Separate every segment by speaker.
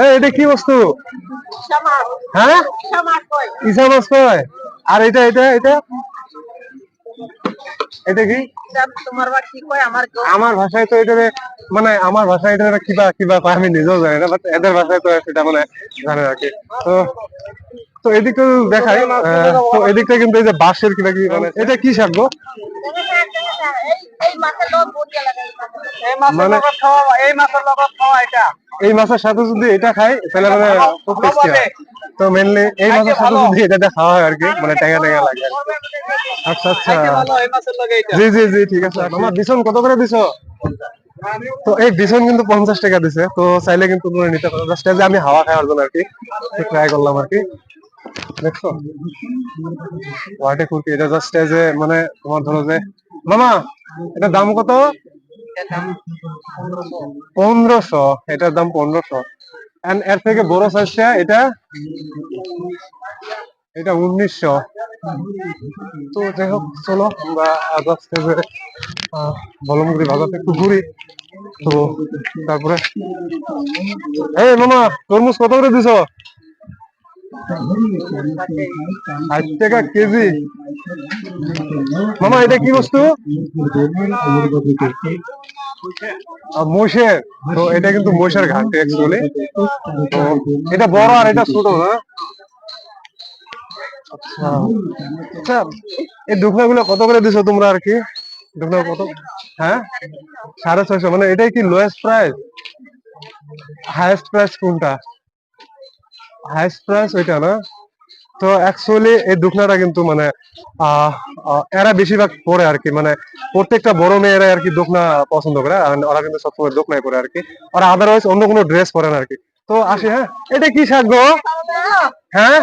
Speaker 1: এই, এটা কি বস্তু? হ্যাঁ? ইসা মাছ কয়। আর এটা এটা এটা? এটা কি?
Speaker 2: আমার
Speaker 1: ভাষায় তো এটা মানে আমার ভাষায় এটা কিবা কিবা কয় আমি নিজেও জানি না বাট এদের ভাষায় তো সেটা মানে জানে আর কি। তো তো এদিকে দেখাই তো এদিকটা কিন্তু এই যে বাঁশের কিনা কি মানে এটা কি শাক মানে-
Speaker 2: এই মাছের
Speaker 1: সাথে যদি এটা খাই তাহলে মানে খুব টেস্টি হয়। তো মেনলি এই মাছের সাথে যদি এটা খাওয়া হয় আর কি মানে ট্যাঙা ট্যাঙা লাগে আচ্ছা আচ্ছা। জি জি জি, ঠিক আছে মামা বিছন কত করে দিছো? তো এই বিছন কিন্তু পঞ্চাশ টাকা দিছে, তো চাইলে কিন্তু নিতে পারো। জাস্ট যে আমি হাওয়া খাওয়ার জন্য আর কি ট্রাই করলাম আর কি। দেখছ? ওয়াটে কুর্তি এটা জাস্ট যে মানে তোমার ধরো যে মামা এটা দাম কত? পনেরোশো। এটার দাম পনেরোশো। এর থেকে বড় সাইজটা এটা? এটা উনিশশো। তো যাই হোক, চলো আমরা জাস্ট যে বলমগুড়ি বাজারটা একটু ঘুরি। তো তারপরে এই মামা, তরমুজ কত করে দিছো? ষাট টাকা কেজি। মামা এটা কি বস্তু? আহ, মহিষের তো এটা কিন্তু মহিষের ঘাট অ্যাকচুয়ালি তো এটা বড় আর এটা ছোট না আচ্ছা। আচ্ছা এই দুখনা গুলো কত করে দিছো তোমরা আর কি? দুখনা কত? হ্যাঁ? সাড়ে ছয়শো মানে এটাই কি লোয়েস্ট প্রাইস হাইয়েস্ট প্রাইস কোনটা? হাইয়েস্ট প্রাইস ওইটা না। তো অ্যাকচুয়ালি এই দুখনাটা কিন্তু মানে এরা বেশিরভাগ পরে আর কি। মানে প্রত্যেকটা বড় মেয়েরা আর কি দোকনা পছন্দ করে। আর ওরা কিন্তু সবসময় দোকনায় পরে আর কি। ওরা আদারওয়াইজ অন্য কোনো ড্রেস পরে না আর কি। তো আসি হ্যাঁ? এটা কি শাক গো? হ্যাঁ?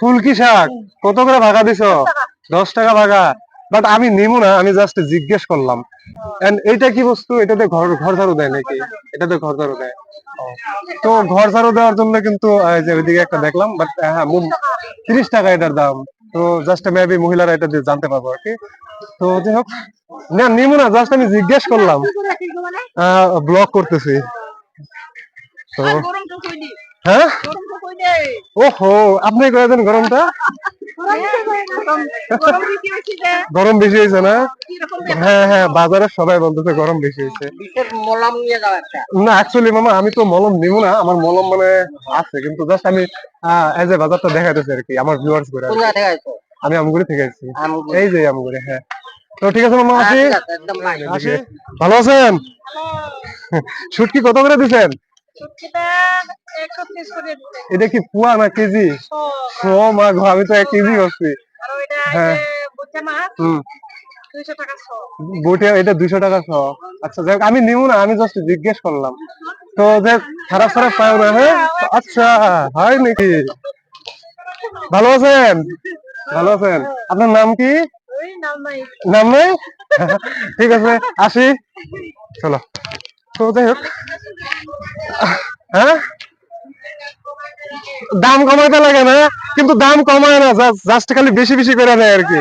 Speaker 1: ফুলকি শাক। কত করে ভাগা দিছো? দশ টাকা ভাগা। বাট আমি নিমু না আমি জাস্ট জিজ্ঞেস করলাম। এন্ড এইটা কি বস্তু? এটাতে ঘর ঘর ঝাড়ু দেয় নাকি? এটাতে ঘর ঝাড়ু দেয়। তো ঘর ঝাড়ু দেওয়ার জন্য কিন্তু যে ওইদিকে একটা দেখলাম বাট হ্যাঁ তিরিশ টাকা এটার দাম। তো জাস্ট মেবি মহিলারা এটা দিয়ে জানতে পারব আর কি। তো যাই হোক। না নিমু না জাস্ট আমি জিজ্ঞেস করলাম। ব্লগ করতেছি। তো হ্যাঁ? ওহো আপনি করে দেন গরমটা? গরম বেশি হয়েছে না? হ্যাঁ হ্যাঁ বাজারে সবাই বলতেছে গরম বেশি হয়েছে।
Speaker 2: নিয়ে
Speaker 1: না অ্যাকচুয়ালি মামা আমি তো মলম নিব না আমার মলম মানে আছে কিন্তু জাস্ট আমি এজ এ বাজারটা দেখাইতেছি আর কি আমার ভিউয়ার্স করে
Speaker 2: আইছো
Speaker 1: আমি আমগুড়ি থেকে আসছি। এই যে আমগুড়ি হ্যাঁ। তো ঠিক আছে মামা আসি। আসি। ভালো আছেন? শুটকি কত করে দিছেন? এটা কি পুয়া না কেজি? ও মা গো আমি তো এক কেজি করছি হ্যাঁ। হুম। এটা দুইশো টাকা শ। আচ্ছা যাই আমি নিব না আমি জাস্ট জিজ্ঞেস করলাম। তো খারাপ খারাপ পাও না হ্যাঁ? আচ্ছা হয় নাকি? ভালো আছেন? ভালো আছেন? আপনার নাম কি? নাম নেই ঠিক আছে আসি। চলো। তো যাই হোক। হ্যাঁ? দাম কমাইতে লাগে না, কিন্তু দাম কমায় না জাস্ট খালি বেশি বেশি করে নেয় আর কি।